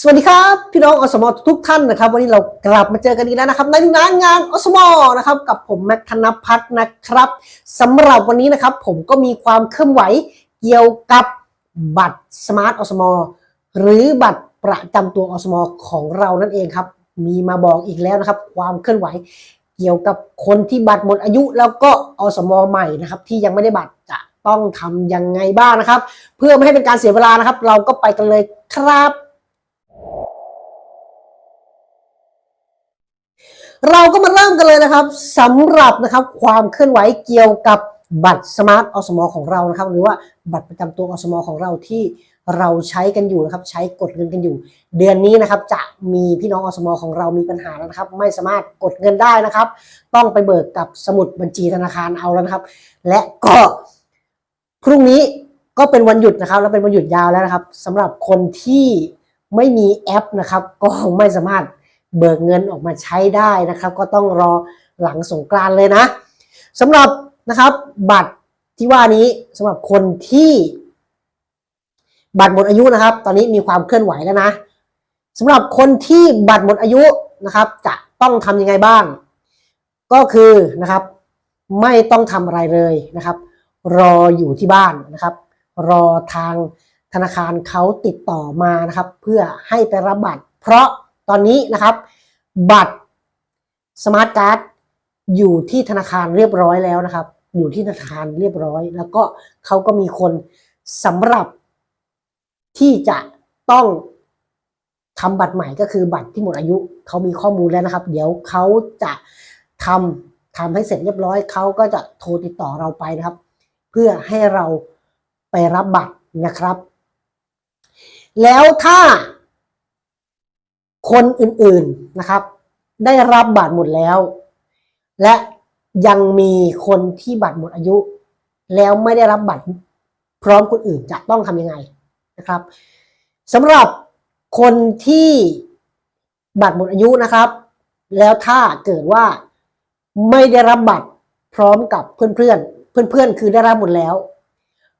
สวัสดีครับพี่น้องอสมอทุกท่านนะครับ วันนี้เรากลับมาเจอกันอีกแล้วนะครับ ในงานงานอสมอนะครับ กับผมแม็กธนพัฒน์นะครับสำหรับวันนี้นะครับ ผมก็มีความเคลื่อนไหวเกี่ยวกับบัตรสมาร์ทอสมอหรือบัตรประจำตัวอสมอของเรานั่นเองครับ มีมาบอกอีกแล้วนะครับ ความเคลื่อนไหวเกี่ยวกับคนที่บัตรหมดอายุ แล้วก็อสมอใหม่นะครับ ที่ยังไม่ได้บัตรจะต้องทำยังไงบ้างนะครับ เพื่อไม่ให้เป็นการเสียเวลานะครับ เราก็ไปกันเลยครับ เราก็มาเริ่มกันเลยนะครับสำหรับนะครับความเคลื่อนไหวเกี่ยวกับบัตรสมาร์ทอสมอของเรานะครับ หรือว่าบัตรประจำตัวอสมอของเราที่เราใช้กันอยู่นะครับ ใช้กดเงินกันอยู่ เดือนนี้นะครับจะมีพี่น้องอสมอของเรามีปัญหาแล้วนะครับ ไม่สามารถกดเงินได้นะครับ ต้องไปเบิกกับสมุดบัญชีธนาคารเอาแล้วนะครับ และก็พรุ่งนี้ก็เป็นวันหยุดนะครับ และเป็นวันหยุดยาวแล้วนะครับสำหรับคนที่ไม่มีแอปนะครับ ก็ไม่สามารถ เบิกเงินออกมาใช้ได้นะครับ ก็ต้องรอหลังสงกรานเลยนะสำหรับนะครับบัตรที่ว่านี้สำหรับคนที่บัตรหมดอายุนะครับ ตอนนี้มีความเคลื่อนไหวแล้วนะสำหรับคนที่บัตรหมดอายุนะครับ จะต้องทำยังไงบ้าง ก็คือนะครับ ไม่ต้องทำอะไรเลยนะครับ รออยู่ที่บ้านนะครับ รอทางธนาคารเขาติดต่อมานะครับ เพื่อให้ไปรับบัตร เพราะ ตอนนี้นะครับ บัตรสมาร์ทการ์ดอยู่ที่ธนาคารเรียบร้อยแล้วนะครับ อยู่ที่ธนาคารเรียบร้อย แล้วก็เขาก็มีคนสำหรับที่จะต้องทำบัตรใหม่ก็คือบัตรที่หมดอายุเขามีข้อมูลแล้วนะครับ เดี๋ยวเขาจะทำทำให้เสร็จเรียบร้อยเขาก็จะโทรติดต่อเราไปนะครับ เพื่อให้เราไปรับบัตรนะครับ แล้วถ้า คนอื่นๆนะครับ ได้รับบัตรหมดแล้ว และยังมีคนที่บัตรหมดอายุ แล้วไม่ได้รับบัตรพร้อมคนอื่นจะต้องทำยังไงนะครับสำหรับคนที่บัตรหมดอายุนะครับ แล้วถ้าเกิดว่าไม่ได้รับบัตรพร้อมกับเพื่อนๆเพื่อนๆคือได้รับหมดแล้ว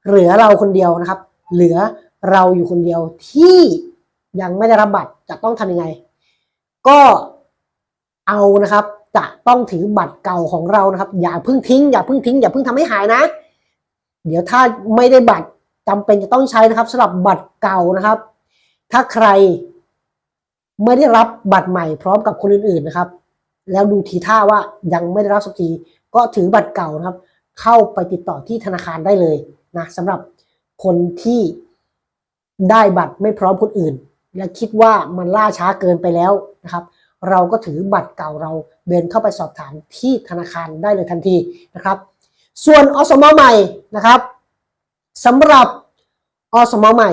เหลือเราคนเดียวนะครับ เหลือเราอยู่คนเดียวที่ ยังไม่ได้รับบัตรจะต้องทำยังไง ก็เอานะครับ จะต้องถือบัตรเก่าของเรานะครับ อย่าเพิ่งทิ้งอย่าเพิ่งทิ้งอย่าเพิ่งทำให้หายนะ เดี๋ยวถ้าไม่ได้บัตรจำเป็นจะต้องใช้นะครับสำหรับบัตรเก่านะครับ ถ้าใครไม่ได้รับบัตรใหม่พร้อมกับคนอื่นๆนะครับ แล้วดูทีท่าว่ายังไม่ได้รับสักทีก็ถือบัตรเก่านะครับ เข้าไปติดต่อที่ธนาคารได้เลยนะสำหรับคนที่ได้บัตรไม่พร้อมคนอื่น และคิดว่ามันล่าช้าเกินไปแล้วนะครับ เราก็ถือบัตรเก่าเราเดินเข้าไปสอบถามที่ธนาคารได้เลยทันทีนะครับ ส่วนอสมใหม่นะครับสำหรับอสมใหม่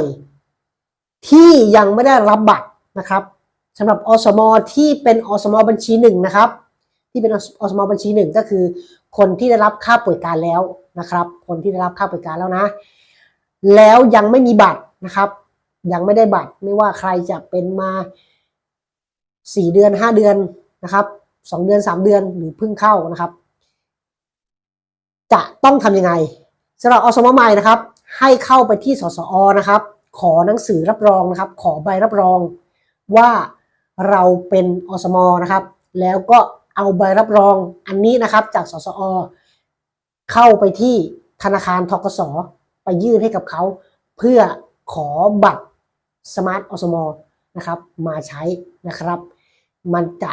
ที่ยังไม่ได้รับบัตรนะครับสำหรับอสมที่เป็นอสมบัญชีหนึ่งนะครับ ที่เป็นอสมบัญชีหนึ่งก็คือ คนที่ได้รับค่าป่วยการแล้วนะครับ คนที่ได้รับค่าป่วยการแล้วนะ แล้วยังไม่มีบัตรนะครับ ยังไม่ได้บัตร ไม่ว่าใครจะเป็นมาสี่เดือนห้าเดือนนะครับสองเดือนสามเดือนหรือเพิ่งเข้านะครับ จะต้องทำยังไงสำหรับอสมใหม่นะครับ ให้เข้าไปที่สสอนะครับ ขอหนังสือรับรองนะครับ ขอใบรับรองว่าเราเป็นอสมนะครับ แล้วก็เอาใบรับรองอันนี้นะครับ จากสสอเข้าไปที่ธนาคารทกสไปยื่นให้กับเขา เพื่อ ขอบัตรสมาร์ทอสมนะครับมาใช้นะครับ มันจะ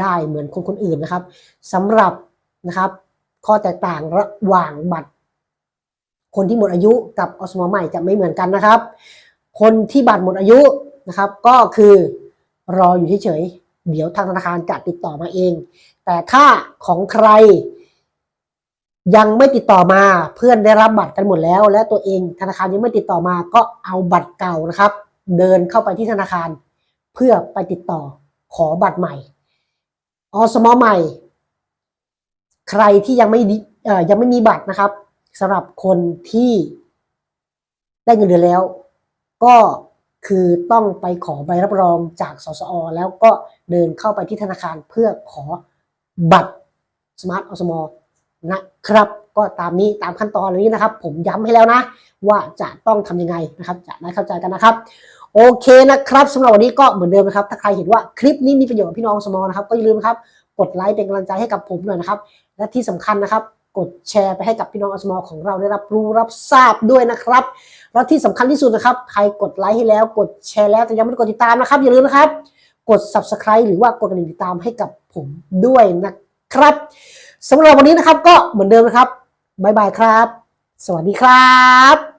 ได้เหมือนคนคนอื่นนะครับสำหรับนะครับ ข้อแตกต่างระหว่างบัตร คนที่หมดอายุกับอสมใหม่จะไม่เหมือนกันนะครับ คนที่บัตรหมดอายุนะครับ ก็คือรออยู่เฉยๆเดี๋ยวทางธนาคารจะติดต่อมาเอง แต่ถ้าของใคร ยังไม่ติดต่อมาเพื่อนได้รับบัตรกันหมดแล้ว และตัวเองธนาคารยังไม่ติดต่อมาก็เอาบัตรเก่านะครับ เดินเข้าไปที่ธนาคาร เพื่อไปติดต่อขอบัตรใหม่อสมอใหม่ ใครที่ยังไม่ดิเอ่อยังไม่มีบัตรนะครับสำหรับคนที่ได้เงินเดือนแล้ว ก็คือต้องไปขอใบรับรองจากสสอ แล้วก็เดินเข้าไปที่ธนาคารเพื่อขอบัตรสมาร์ทอสมอ นะครับ ก็ตามนี้ตามขั้นตอนนี้นะครับ ผมย้ำให้แล้วนะ ว่าจะต้องทำยังไงนะครับ จะได้เข้าใจกันนะครับ โอเคนะครับสำหรับวันนี้ก็เหมือนเดิมนะครับ ถ้าใครเห็นว่าคลิปนี้มีประโยชน์กับพี่น้องสมอนะครับ ก็อย่าลืมครับกดไลค์เป็นกำลังใจให้กับผมหน่อยนะครับ และที่สำคัญนะครับกดแชร์ไปให้กับพี่น้องอสมอของเราได้รับรู้รับทราบด้วยนะครับ แล้วที่สำคัญที่สุดนะครับ ใครกดไลค์ให้แล้วกดแชร์แล้วแต่ยังไม่ได้กดติดตามนะครับ อย่าลืมนะครับ กด subscribe หรือว่ากดกระดิ่งติดตามให้กับผมด้วยนะ ครับสำหรับวันนี้นะครับก็เหมือนเดิมนะครับบ๊ายบายครับ สวัสดีครับ